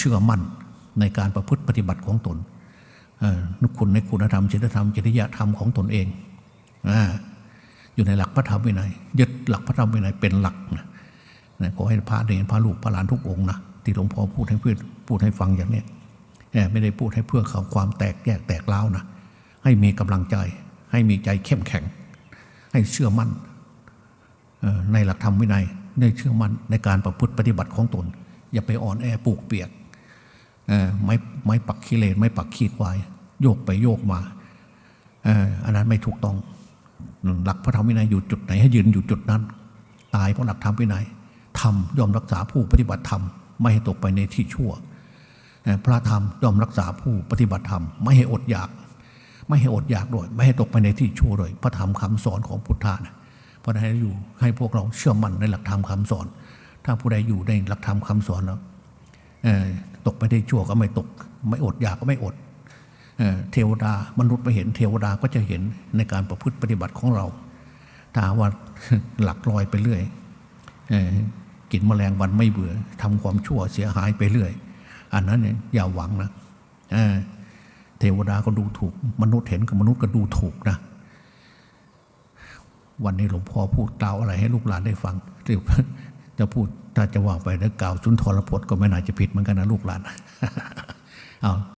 เชื่อมั่นในการประพฤติปฏิบัติของตนนึกคุณในคุณธรรมจริยธรรมจริยธรรมของตนเองอยู่ในหลักพระธรรมวินัยยึดหลักพระธรรมวินัยเป็นหลักนะขอให้พระเนรพระลูกพระหลานทุกองค์นะที่หลวงพ่อพูดให้เพื่อนพูดให้ฟังอย่างนี้ไม่ได้พูดให้เพื่อเขาความแตกแยกแตกเล้านะให้มีกำลังใจ ให้มีใจเข้มแข็ง ให้เชื่อมั่นในหลักธรรมวินัยได้เชื่อมั่นในการประพฤติปฏิบัติของตน อย่าไปอ่อนแอปลูกเปียก ไม้ไม้ปักขี้เลนไม้ปักขี้ควาย โยกไปโยกมาอันนั้นไม่ถูกต้อง หลักพระธรรมวินัยอยู่จุดไหนให้ยืนอยู่จุดนั้น ตายเพราะหลักธรรมวินัยธรรมย่อมรักษาผู้ปฏิบัติธรรมไม่ให้ตกไปในที่ชั่วพระธรรมย่อมรักษาผู้ปฏิบัติธรรมไม่ให้อดอยาก ไม่ให้อดอยากด้วย ไม่ให้ตกไปในที่ชั่วด้วยพระธรรมคำสอนของพุทธะนะเพราะนั้นให้อยู่ให้พวกเราเชื่อมั่นในหลักธรรมคำสอน ถ้าผู้ใดอยู่ในหลักธรรมคำสอนแล้ว ตกไปในชั่วก็ไม่ตก ไม่อดอยากก็ไม่อดเอเทวดามนุษย์ไม่เห็นเทวดาก็จะเห็นในการประพฤติปฏิบัติของเรา ถ้าว่าหลักลอยไปเรื่อยอกินแมลงวันไม่เบื่อทำความชั่วเสียหายไปเรื่อย อันนั้นเนี่ยอย่าหวังนะเเทวดาก็ดูถูก มนุษย์เห็นกับมนุษย์ก็ดูถูกนะ วันนี้หลวงพ่อพูดกล่าวอะไรให้ลูกหลานได้ฟังเดี๋ยวจะพูด ถ้าจะว่าไปแล้วกล่าวสุนทรพจน์ก็ไม่น่าจะผิดเหมือนกันนะลูกหลานเอา